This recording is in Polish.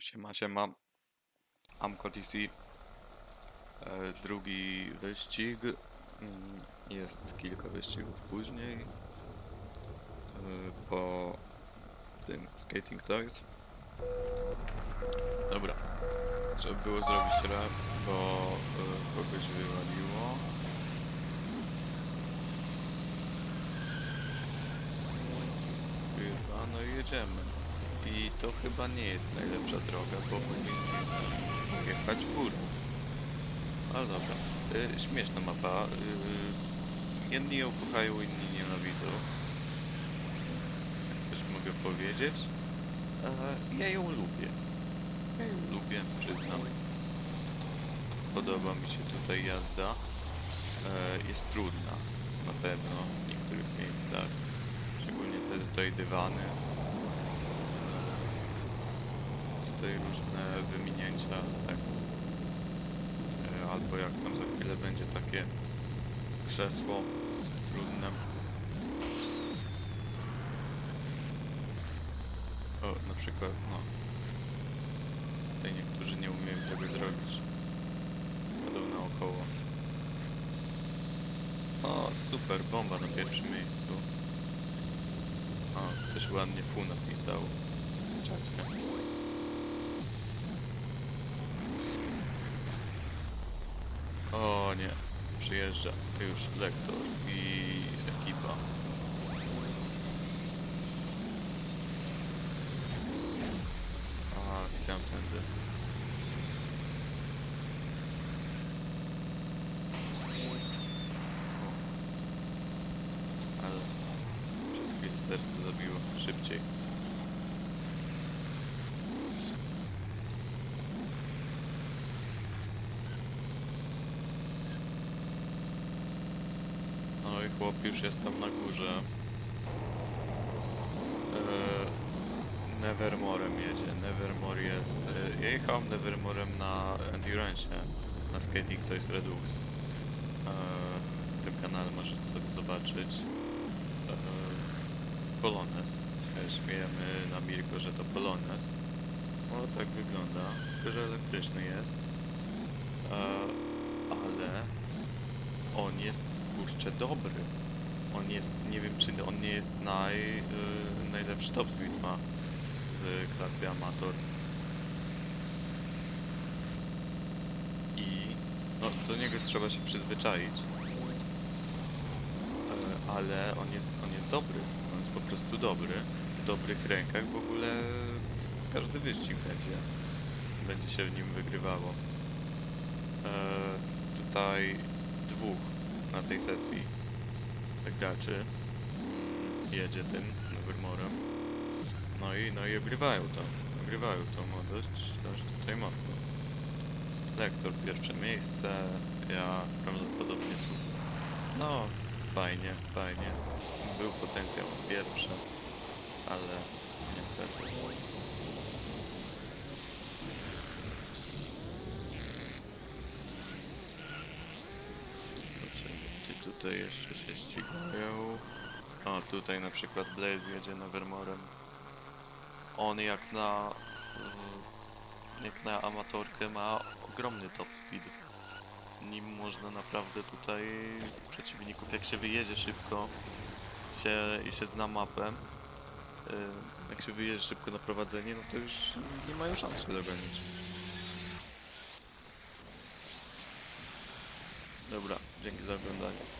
Siema, siema. Amco TC. E, drugi wyścig. Mm, Jest kilka wyścigów później. E, po tym Skating Toys. Dobra. Trzeba było zrobić rap, bo e, kogoś wywaliło. Chyba, no i jedziemy. I to chyba nie jest najlepsza droga, bo powinniśmy jechać w górę. Ale dobra. Y, śmieszna mapa. Y, jedni ją kochają, inni nienawidzą. Jak też mogę powiedzieć. E, ja ją lubię. Ja ją lubię, przyznam. Podoba mi się tutaj jazda. E, jest trudna, na pewno, w niektórych miejscach. Szczególnie te tutaj dywany. Tutaj różne wyminięcia, tak. E, Albo jak tam za chwilę będzie takie krzesło trudne. O, na przykład, no. Tutaj niektórzy nie umieją tego zrobić. Jadą naokoło. O, super, bomba na pierwszym miejscu. O, też ładnie fu napisał. Czacie. O nie, przyjeżdża już lektor i ekipa. A, chciałem tędy. Ale przez chwilę serce zabiło szybciej. No i chłop już jest tam na górze. Eee, Nevermorem jedzie. Nevermore jest. E, ja jechałem Nevermorem na Endurance, na Skating to jest Redux. Eee, w tym kanale możecie sobie zobaczyć. E, Śmiejemy na Mirko, że to Polones. No tak wygląda, tylko że elektryczny jest. Ale on jest kurczę dobry. On jest, nie wiem czy on nie jest naj, y, najlepszy top ma z klasy amator. I no, do niego trzeba się przyzwyczaić. E, ale on jest, on jest dobry. On jest po prostu dobry. W dobrych rękach w ogóle każdy wyścig będzie. Będzie się w nim wygrywało. E, tutaj dwóch na tej sesji graczy jedzie tym Nevermorem. No i, no i ogrywają to. Ogrywają to no dość, dość tutaj mocno. Lektor pierwsze miejsce, ja prawdopodobnie tu. No, fajnie, fajnie. Był potencjał na pierwsze, ale niestety. Zobaczymy, Czy tutaj jeszcze się ścigają? O, tutaj na przykład Blaze jedzie Nevermorem. On jak na... y, jak na amatorkę ma ogromny top speed. Nim można naprawdę tutaj przeciwników, jak się wyjedzie szybko się, i się zna mapę, y, jak się wyjedzie szybko na prowadzenie, no to już nie mają szans się dogonić. Dobra, dzięki za oglądanie.